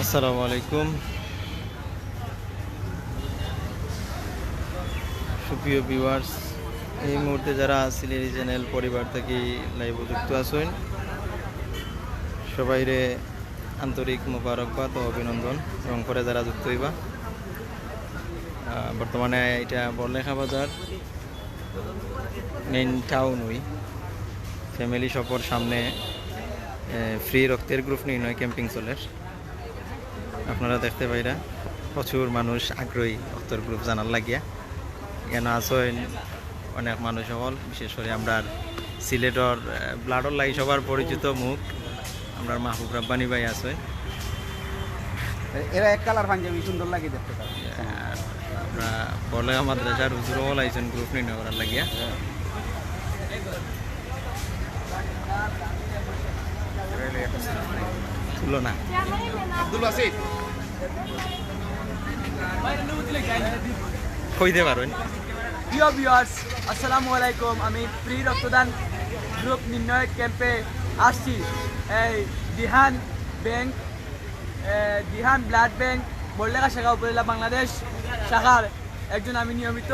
আসসালামু আলাইকুম। সুপ্রিয় ভিউয়ার্স এই মুহূর্তে যারা সিলেরি চ্যানেল পরিবার থেকে লাইভ যুক্ত আছেন, সবাইরে আন্তরিক মোবারকবাদ ও অভিনন্দন এবং করে যারা যুক্ত হইবা। বর্তমানে এটা বড়লেখা বাজার মেইন টাউন ওই। ফ্যামিলি শপের সামনে ফ্রি রক্তের গ্রুপ নির্ণয় ক্যাম্পিং চলের আপনারা দেখতে পাইরা প্রচুর মানুষ আগ্রহী রক্তের গ্রুপ জানার লাগিয়া। কেন আছেন? অনেক মানুষ হল বিশেষ করে আমরা সিলেটর ব্লাডর লাগি সবার পরিচিত মুখ। আমরা মাহবুব রাব্বানি ভাই আছেন। এরা এক কালার পাঞ্জাবি সুন্দর লাগে দেখতে আমরা বলে মাদ্রাসার হুজুর হল আইছেন গ্রুপ নির্ণয় করার লাগিয়া। তুলো না আব্দুল কইতে প্রিয় ভিউয়ার্স আসসালামু আলাইকুম। আমি ফ্রি রক্তদান গ্রুপ নির্ণয় ক্যাম্পে আসছি। এই Dihan bank Dihan blood bank Barlekha শাখা উপজেলা বাংলাদেশ শাখার একজন আমি নিয়মিত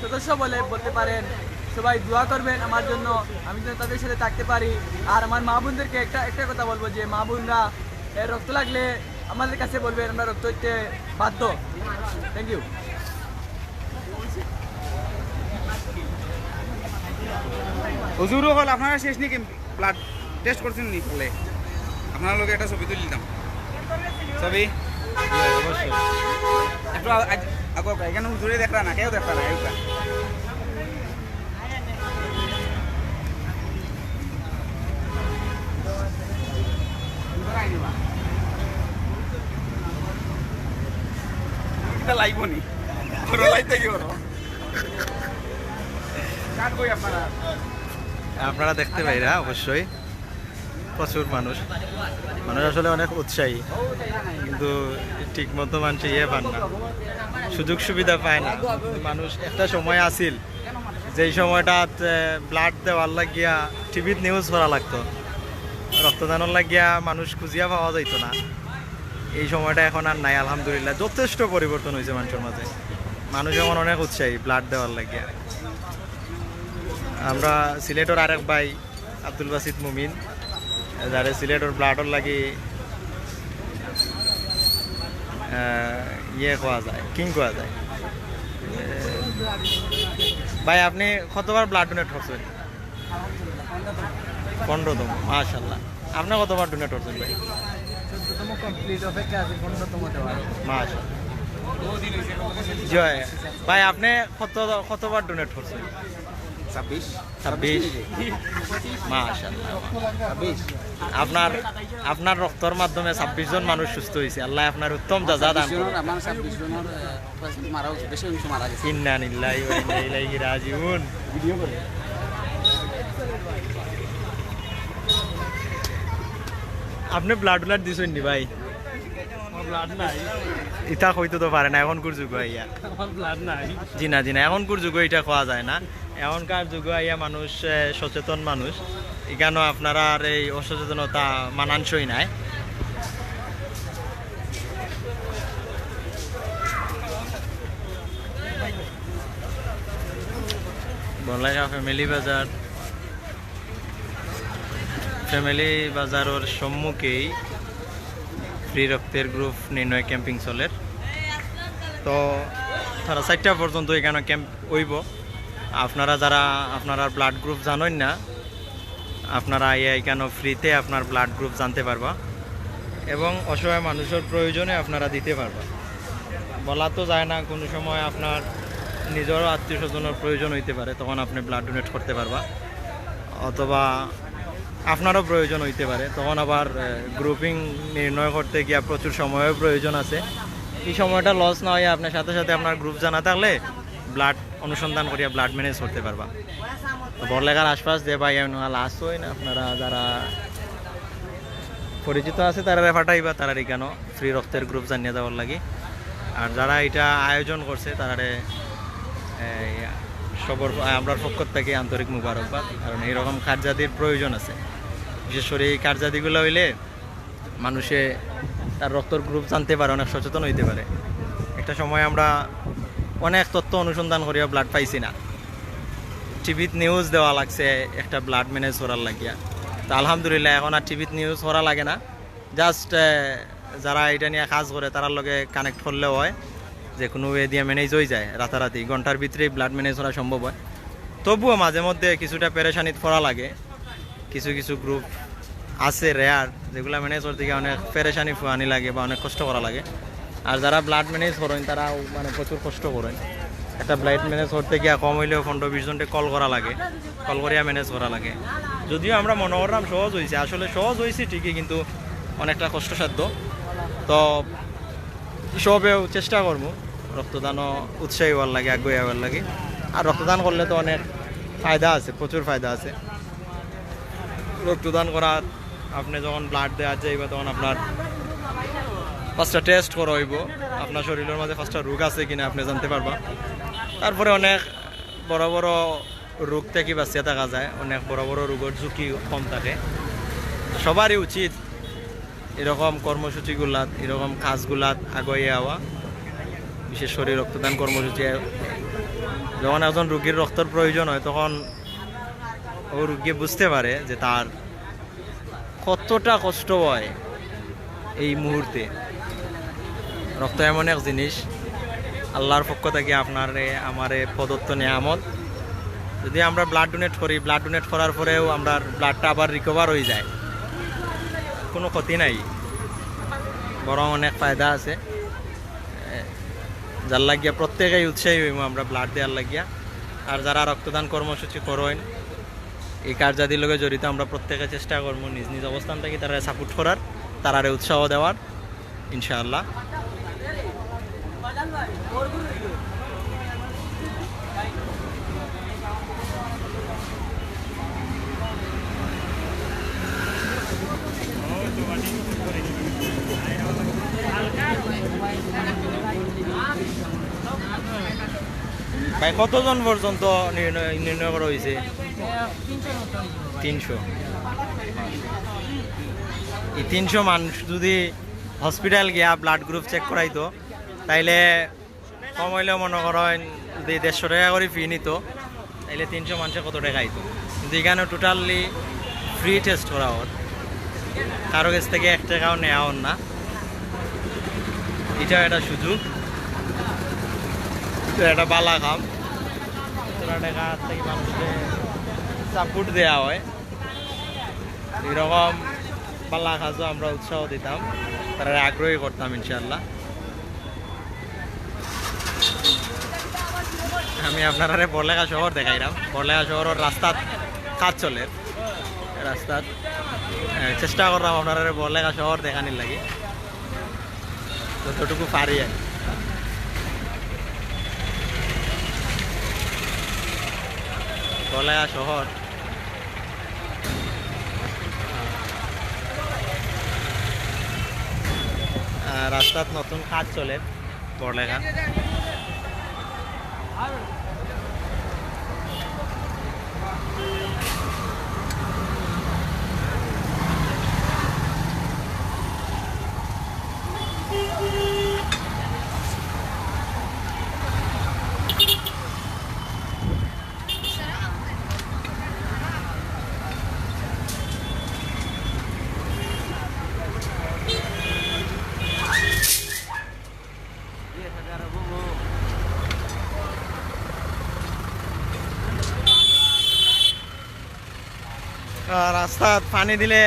সদস্য বলে বলতে পারেন। সবাই দোয়া করবেন আমার জন্য। আমি যেন তাদের সাথে থাকতে পারি। আর আমার মা বোনদেরকে একটা একটা কথা বলব যে মা বোনরা রক্ত লাগলে আমাদের কাছে বলবেন আমরা রক্ত দিতে বাধ্য। থ্যাংক ইউ হুজুরও হল আপনারা শেষ নি ব্লাড টেস্ট করছেন নি বলে। আপনার লোক একটা ছবি তুলে দিতাম। ছবি? অবশ্যই। একটু আগ- এখানে হুজুরে দেখরা না কেউ দেখা না আপনারা আপনারা দেখতে পাইরা অবশ্যই। প্রচুর মানুষ। মানুষ আসলে অনেক উৎসাহী। কিন্তু ঠিক মতো মানুষ ইয়ে পান না। সুযোগ সুবিধা পায় না। মানুষ একটা সময় আছিল যেই সময়টাত ব্লাড দেওয়ার লাগিয়া টিভিত নিউজ করা লাগতো। রক্তদানের লাগিয়া মানুষ খুঁজিয়া পাওয়া যাইতো না। এই সময়টা এখন আর নাই, আলহামদুলিল্লাহ। যথেষ্ট পরিবর্তন হয়েছে মানুষের মাঝে। মানুষ এখন অনেক উৎসাহী ব্লাড দেওয়ার লাগিয়া। আমরা সিলেটর আরেক ভাই, আব্দুল বাসিদ মুমিন, যারে সিলেটর ব্লাডর লাগি ইয়ে কোয়া যায় কিং কোয়া যায়। ভাই, আপনি কতবার ব্লাড ডোনেট করছেন? পনেরোতম মাশাল্লাহ আপনি কতবার ডোনেট করছেন ভাই? চোদ্দতম কমপ্লিট অপেক্ষা আছে পনেরোতম দেওয়ার মাশাল্লাহ জয়। ভাই আপনি কত কতবার ডোনেট করছেন? ছাব্বিশ। ছাব্বিশ? আপনার আপনার রক্তর মাধ্যমে ছাব্বিশ জন মানুষ সুস্থ হয়েছে। আল্লাহ আপনার উত্তম দান ইন্না নিল্লাহি ওয়া ইন্না ইলাইহি রাজিউন ভিডিও করে আপনি ব্লাড ব্লাড দিছেন নি ভাই? ইটা হইতে তো পারে না, এখন কোর যুগ আইয়া জি না জি না, এখন কোর যুগ এটা খাওয়া যায় না। এখনকার যুগ আইয়া মানুষ সচেতন মানুষ। এখানেও আপনারা আর এই অসচেতনতা মানানসই নাই। বনলাইগা ফ্যামিলি বাজার। ফ্যামিলি বাজারের সম্মুখেই ফ্রি রক্তের গ্রুপ নির্ণয় ক্যাম্পিং চলের তো তারা চারটা পর্যন্ত এখানে ক্যাম্প হইব। আপনারা যারা আপনারা ব্লাড গ্রুপ জানেন না, আপনারা এখানে ফ্রিতে আপনার ব্লাড গ্রুপ জানতে পারবা এবং অসহায় মানুষের প্রয়োজনে আপনারা দিতে পারবা। বলা তো যায় না, কোনো সময় আপনার নিজেরও আত্মীয় স্বজনের প্রয়োজন হইতে পারে, তখন আপনি ব্লাড ডোনেট করতে পারবা। অথবা আপনারও প্রয়োজন হইতে পারে। তখন আবার গ্রুপিং নির্ণয় করতে গিয়ে প্রচুর সময়ের প্রয়োজন আছে। এই সময়টা লস না হয়ে আপনার সাথে সাথে আপনার গ্রুপ জানা থাকলে ব্লাড অনুসন্ধান করিয়া ব্লাড ম্যানেজ করতে পারবা। বড়লেখার আশপাশ দিয়ে ভাই লাস্ট হই না, আপনারা যারা পরিচিত আছে তারা ফাটাইবা তারা কেন ফ্রি রক্তের গ্রুপ জানিয়ে দেওয়ার লাগে। আর যারা এটা আয়োজন করছে, তারারে সবর, আমরা পক্ষ থেকে আন্তরিক মুবারকবাদ, কারণ এইরকম কার্যাদির প্রয়োজন আছে। বিশেষ করে এই কার্যাদিগুলো হইলে মানুষে তার রক্তর গ্রুপ জানতে পারে, অনেক সচেতন হইতে পারে। একটা সময় আমরা অনেক তথ্য অনুসন্ধান করিয়া ব্লাড পাইছি না। টিভিত নিউজ দেওয়া লাগছে, একটা ব্লাড ম্যানেজ করার লাগিয়া। তো আলহামদুলিল্লাহ এখন আর টিভিত নিউজ করা লাগে না। জাস্ট যারা এটা নিয়ে কাজ করে তার লগে কানেক্ট করলেও হয় যে কোনো ওয়ে দিয়ে ম্যানেজ হয়ে যায়, রাতারাতি। ঘণ্টার ভিতরেই ব্লাড ম্যানেজ করা সম্ভব হয়। তবুও মাঝে মধ্যে কিছুটা পেরেশানিত করা লাগে। কিছু কিছু গ্রুপ আছে রেয়ার যেগুলো ম্যানেজ করতে গিয়ে অনেক পেরেশানি ফুয়ানি লাগে বা অনেক কষ্ট করা লাগে। আর যারা ব্লাড ম্যানেজ করেন তারা মানে প্রচুর কষ্ট করেন। একটা ব্লাড ম্যানেজ করতে গিয়ে কম হইলেও পনেরো বিশ জনকে কল করা লাগে কল করিয়া ম্যানেজ করা লাগে। যদিও আমরা মনে করলাম সহজ হয়েছে আসলে সহজ হয়েছে ঠিকই, কিন্তু অনেকটা কষ্টসাধ্য। তো সবেও চেষ্টা করব, রক্তদানও উৎসাহী হওয়ার লাগে, আগ্রহী হওয়ার লাগে। আর রক্তদান করলে তো অনেক ফায়দা আছে, প্রচুর ফায়দা আছে। রক্তদান করা আপনি যখন ব্লাড দেওয়া যাইব তখন আপনার পাঁচটা টেস্ট করা হইব। আপনার শরীরের মাঝে পাঁচটা রোগ আছে কিনা আপনি জানতে পারবা। তারপরে অনেক বড় বড় রোগ থেকে বাঁচিয়ে থাকা যায়। অনেক বড় বড় রোগের ঝুঁকি কম থাকে। সবারই উচিত এরকম কর্মসূচিগুলাত এরকম কাজগুলাত আগুয়ে যাওয়া বিশেষ করে রক্তদান কর্মসূচি। যখন একজন রোগীর রক্তের প্রয়োজন হয়, তখন ও রোগী বুঝতে পারে যে তার কতটা কষ্ট হয় এই মুহূর্তে। রক্ত এমন এক জিনিস, আল্লাহর পক্ষ থেকে আপনার, আমারে প্রদত্ত নিয়ামত। যদি আমরা ব্লাড ডোনেট করি ব্লাড ডোনেট করার পরেও আমরা ব্লাডটা আবার রিকভার হয়ে যায়। কোনো ক্ষতি নাই। বরং অনেক ফায়দা আছে। যার লাগিয়া প্রত্যেকেই উৎসাহী হইব আমরা ব্লাড দেওয়ার লাগিয়া। আর যারা রক্তদান কর্মসূচি করেন এই কার্যাদির লগে জড়িত আমরা প্রত্যেকে চেষ্টা করব নিজ নিজ অবস্থান থেকে তারা সাপোর্ট করার তারারে উৎসাহ দেওয়ার, ইনশাআল্লাহ। ভাই, কতজন পর্যন্ত নির্ণয় নির্ণয় করা হয়েছে? তিনশো। এই তিনশো মানুষ যদি হসপিটাল গিয়া ব্লাড গ্রুপ চেক করাইতো, তাইলে কম হইলেও মনে করেন যদি দেড়শো টাকা করে ফি নিত, তাইলে তিনশো মানুষে কত টাকা আইতো? কিন্তু এখানে টোটালি ফ্রি টেস্ট করা হত কারও কাছ থেকে এক টাকাও নেওয়া হন না। এটাও একটা সুযোগ। তো একটা বালা কাম। টাকা থেকে মানুষকে সাপোর্ট দেওয়া হয়। এরকম পাল্লা কাজও আমরা উৎসাহ দিতাম। তারা আগ্রহী করতাম ইনশাল্লাহ আমি আপনারা বড়লেখা শহর দেখাইলাম। বড়লেখা শহরের রাস্তাত কাজ চলে। রাস্তাত আহ, চেষ্টা করলাম আপনারা বড়লেখা শহর দেখানির লাগে। যতটুকু পারি আর। বড়লেখা শহর রাস্তাত নতুন কাজ চলে বড়লেখা। রাস্তাত পানি দিলে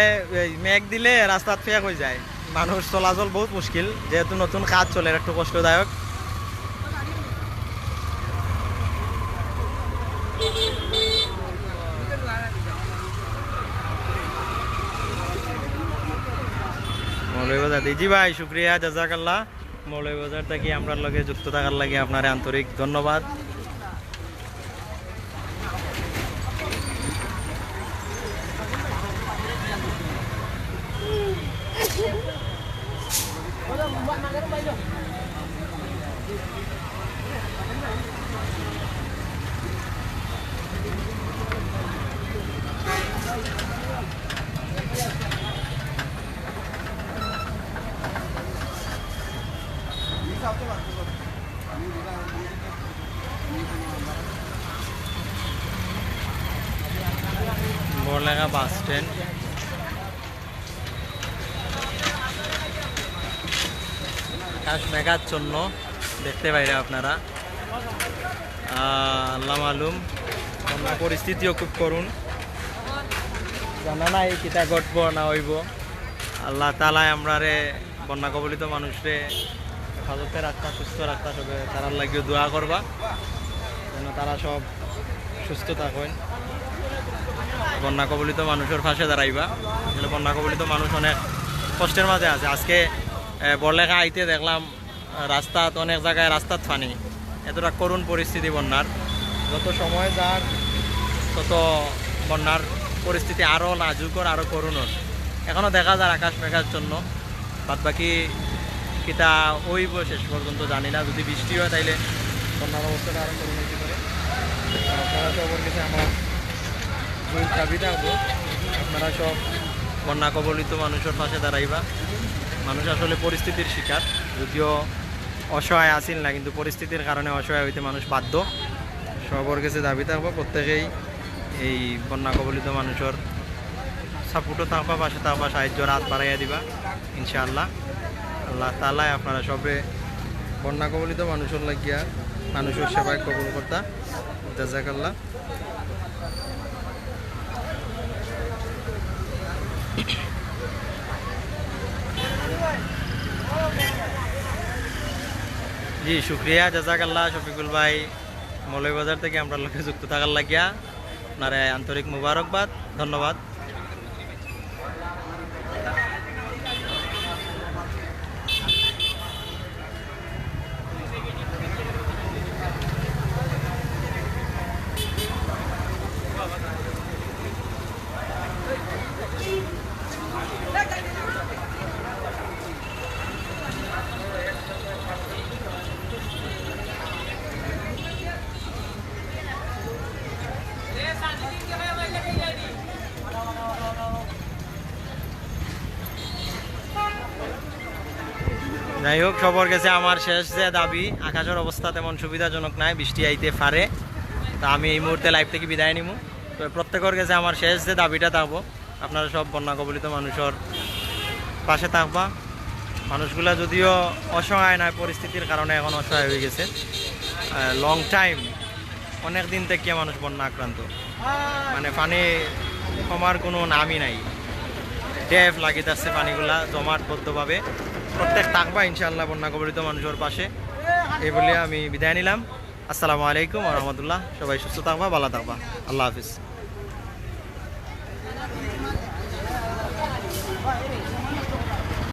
মেঘ দিলে রাস্তাত ফেক হয়ে যায়। মানুষ চলাচল বহুত মুশকিল, যেহেতু নতুন কাজ চলে একটু কষ্টদায়ক। মৌলভীবাজার জি ভাই শুক্রিয়া জাজাকাল্লাহ মৌলভীবাজার থেকে আমরা লগে যুক্ত থাকার লাগে আপনার আন্তরিক ধন্যবাদ। Thank you. আকাশ মেঘাচ্ছন্ন দেখতে পাইরে আপনারা। আল্লাহ মালুম, বন্যা পরিস্থিতিও খুব করুন জানা নাই কিতা ঘটব না হইব। আল্লাহ তালায় আমরা রে বন্যা কবলিত মানুষরে হেফাজতে রাখতা সুস্থ রাখতা সবে তারার লাগিও দোয়া করবা। যেন তারা সব সুস্থ থাকেন। বন্যা কবলিত মানুষের পাশে দাঁড়াইবা। বন্যা কবলিত মানুষ অনেক কষ্টের মাঝে আছে। আজকে বড়লেখা আইতে দেখলাম আহ, রাস্তাত অনেক জায়গায় রাস্তাত ফানি এতটা করুণ পরিস্থিতি বন্যার। যত সময় যার তত বন্যার পরিস্থিতি আরও নাজুকর আরও করুণর। এখনও দেখা যায় আকাশ মেঘার জন্য। বাদ বাকি কিতা হইব শেষ পর্যন্ত জানি না। যদি বৃষ্টি হয় তাইলে বন্যার অবস্থাটা আরও করুণ হইতে পারে। আপনারা সবার কাছে আমার দুই দাবি থাকব আপনারা সব বন্যা কবলিত মানুষের পাশে দাঁড়াইবা। মানুষ আসলে পরিস্থিতির শিকার যদিও অসহায় আসিল না, কিন্তু পরিস্থিতির কারণে অসহায় হইতে মানুষ বাধ্য। সবার কাছে দাবি থাকব। প্রত্যেকেই এই বন্যা কবলিত মানুষের সাপোর্টও থাকবা, পাশে থাকবা সাহায্যর হাত বাড়াইয়া দিবা, ইনশাআল্লাহ। আল্লাহ তালায় আপনারা সবে বন্যা কবলিত মানুষের লাগিয়া মানুষের সেবায় কবল কর্তা। জাজাকাল্লাহ জি, শুক্রিয়া, জাজাকাল্লাহ, শফিকুল ভাই। মৌলভীবাজার থেকে আমরা লোকে যুক্ত থাকার লাগিয়া। আপনার আন্তরিক মুবারকবাদ, ধন্যবাদ। যাই হোক সবার কাছে আমার শেষ যে দাবি। আকাশের অবস্থা তেমন সুবিধাজনক নাই, বৃষ্টি আইতে পারে। তা আমি এই মুহূর্তে লাইভ থেকে বিদায় নিব তো প্রত্যেকের কাছে আমার শেষ যে দাবিটা থাকব, আপনারা সব বন্যা কবলিত মানুষের পাশে থাকবা। মানুষগুলা যদিও অসহায় নয়, পরিস্থিতির কারণে এখন অসহায় হয়ে গেছে। লং টাইম অনেক দিন থেকে মানুষ বন্যা আক্রান্ত মানে পানি কমার কোনো নামই নাই। ড্যাফ লাগিতেছে পানিগুলা জমাটবদ্ধভাবে প্রত্যেক থাকবা ইনশাল্লাহ বন্যা কবলিত মানুষের পাশে। এই বলে আমি বিদায় নিলাম। আসসালামু আলাইকুম রহমতুল্লাহ। সবাই সুস্থ থাকবা, ভালো থাকবা। আল্লাহ হাফিজ।